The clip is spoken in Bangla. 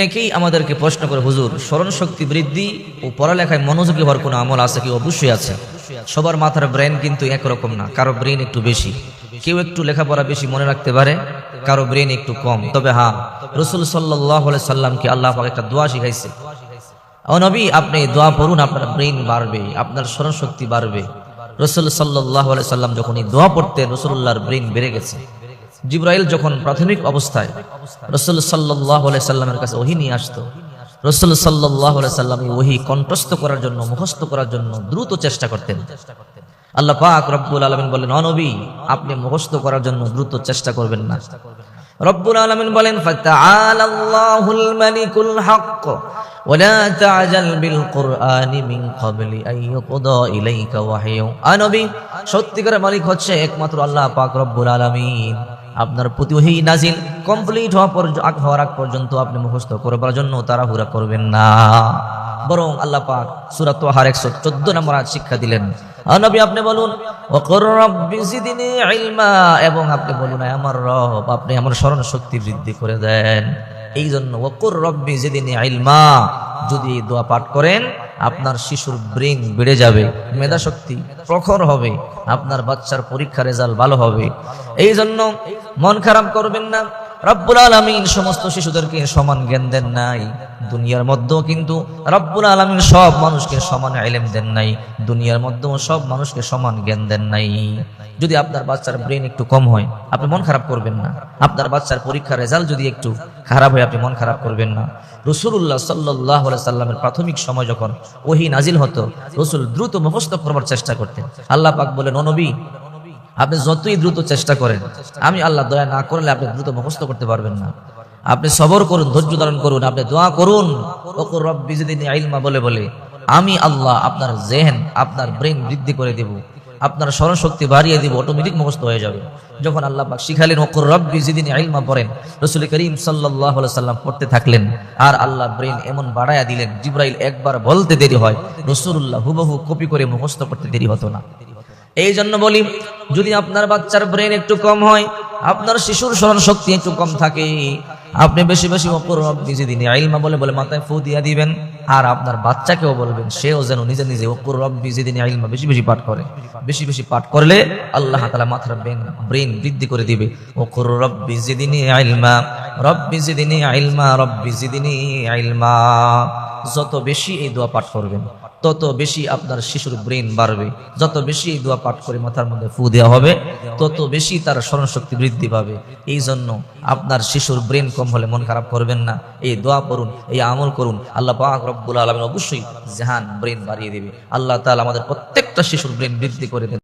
অনেকেই আমাদেরকে প্রশ্ন করে, হুজুর স্মরণ শক্তি বৃদ্ধি ও পড়ালেখায় মনোযোগী হওয়ার কোনো আমল আছে কি? অবশ্যই আছে। সবার মাথার ব্রেন কিন্তু একরকম না, কারও ব্রেন একটু বেশি। কেউ একটু লেখাপড়া বেশি মনে রাখতে পারে, কারও ব্রেন একটু কম। তবে হ্যাঁ রসুল সাল্লাহ সাল্লামকে আল্লাহ একটা দোয়া শিখাইছে। ও নবী, আপনি দোয়া পড়ুন, আপনার ব্রেন বাড়বে, আপনার স্মরণ শক্তি বাড়বে। রসুল সাল্লাহ সাল্লাম যখন এই দোয়া পড়তেন, রসুল্লাহর ব্রেন বেড়ে গেছে। জিব্রাইল যখন প্রাথমিক অবস্থায় রসুল সাল্লাহ সাল্লামের কাছে ওহি নিয়ে আসতো, রসুল সাল্লাহ সাল্লাম ওহি কণ্ঠস্থ করার জন্য, মুখস্থ করার জন্য দ্রুত চেষ্টা করতেন। আল্লাহ পাক রব্বুল আলমিন বলেন অনবী আপনি মুখস্থ করার জন্য দ্রুত চেষ্টা করবেন না। রব্বুল আলমিন বলেন, ফাতাআলাল্লাহুল মালিকুল হক, ওয়ালা তাআজাল বিল আনবী মালিক হচ্ছে একমাত্র আল্লাহ পাক রব্বুল আলামিন। আপনার প্রতি ওহি নাজিল কমপ্লিট হওয়া হওয়ার আগ পর্যন্ত আপনি মুখস্থ করবার জন্য তাড়াহুড়া করবেন না। বরং আল্লাহ পাক সূরা তোহার 114 নম্বর আয়াত শিক্ষা দিলেন। নবী আপনি বলুন ইলমা এবং আপনি বলুন, "আয় আমার রব, আপনি আমার স্মরণ শক্তি বৃদ্ধি করে দেন। এই জন্য ওয়াকুর রব্বি জিদনি ইলমা যদি দোয়া পাঠ করেন আপনার শিশুর ব্রেন বেড়ে যাবে মেধা শক্তি প্রখর হবে, আপনার বাচ্চার পরীক্ষা রেজাল্ট ভালো হবে। এই জন্য মন খারাপ করবেন না রব্বুল আলমিন সমস্ত শিশুদেরকে সমান জ্ঞান দেন নাই। দুনিয়ার মধ্যেও কিন্তু রব্বুল আলমিন সব মানুষকে সমান এলেম দেন নাই। দুনিয়ার মধ্যেও সব মানুষকে সমান জ্ঞান দেন নাই। যদি আপনার বাচ্চার ব্রেন একটু কম হয়, আপনি মন খারাপ করবেন না। আপনার বাচ্চার পরীক্ষার রেজাল্ট যদি একটু খারাপ হয়, আপনি মন খারাপ করবেন না। রসুল্লাহ সাল্লাহ সাল্লামের প্রাথমিক সময় যখন ওহি নাজিল হতো, রসুল দ্রুত মুখস্থ করবার চেষ্টা করতেন। আল্লাহ পাক বলেন অনবী আপনি যতই দ্রুত চেষ্টা করেন, আমি আল্লাহ দয়া না করলে আপনি দ্রুত মুখস্থ করতে পারবেন না। আপনি সবর করুন, ধৈর্য ধারণ করুন, আপনি দোয়া করুন। ওকুর রব্বি যিনি ইলমা বলে বলে, আমি আল্লাহ আপনার জেহেন, আপনার ব্রেন বৃদ্ধি করে দেব, আপনার স্মরণ শক্তি বাড়িয়ে দিব অটোমেটিক মুখস্থ হয়ে যাবে। যখন আল্লাহ শিখালেন, ওকুর রব্বি যেদিন ইলমা পড়েন, রসুল করিম সাল্লাহ সাল্লাম পড়তে থাকলেন, আর আল্লাহ ব্রেন এমন বাড়ায়া দিলেন, জিব্রাইল একবার বলতে দেরি হয় রসুল্লাহ হুবহু কপি করে মুখস্থ করতে দেরি হতো না। এই জন্য বলি যদি আপনার বাচ্চার ব্রেন একটু কম হয়, আপনার শিশুর স্মরণ শক্তি একটু কম থাকে, আপনি বেশি বেশি অপর রব্বি যেদিন আইলমা বলে বলে মাথায় ফু দিয়া দিবেন, আর আপনার বাচ্চাকেও বলবেন, সেও যেন নিজে নিজে অপর রব্বি যেদিন আইলমা বেশি বেশি পাঠ করে। বেশি বেশি পাঠ করলে আল্লাহ তাআলা মাথার ব্রেন ব্রেন বৃদ্ধি করে দিবে। অকুর রব্বি যেদিন ইলমা, রব্বি যেদিন ইলমা, রব্বি যেদিন ইলমা। যত বেশি এই দোয়া পাঠ করবেন, তত বেশি আপনার শিশুর ব্রেন বাড়বে। যত বেশি এই দোয়া পাঠ করে মাথার মধ্যে ফু দেওয়া হবে, তত বেশি তার স্মরণ শক্তি বৃদ্ধি পাবে। এই জন্য আপনার শিশুর ব্রেন কম হলে মন খারাপ করবেন না। এই দোয়া করুন এই আমল করুন। আল্লাহ পাক রব্বুল আলমিন অবশ্যই জাহান ব্রেন বাড়িয়ে দেবে। আল্লাহ তাআলা আমাদের প্রত্যেকটা শিশুর ব্রেন বৃদ্ধি করে দেন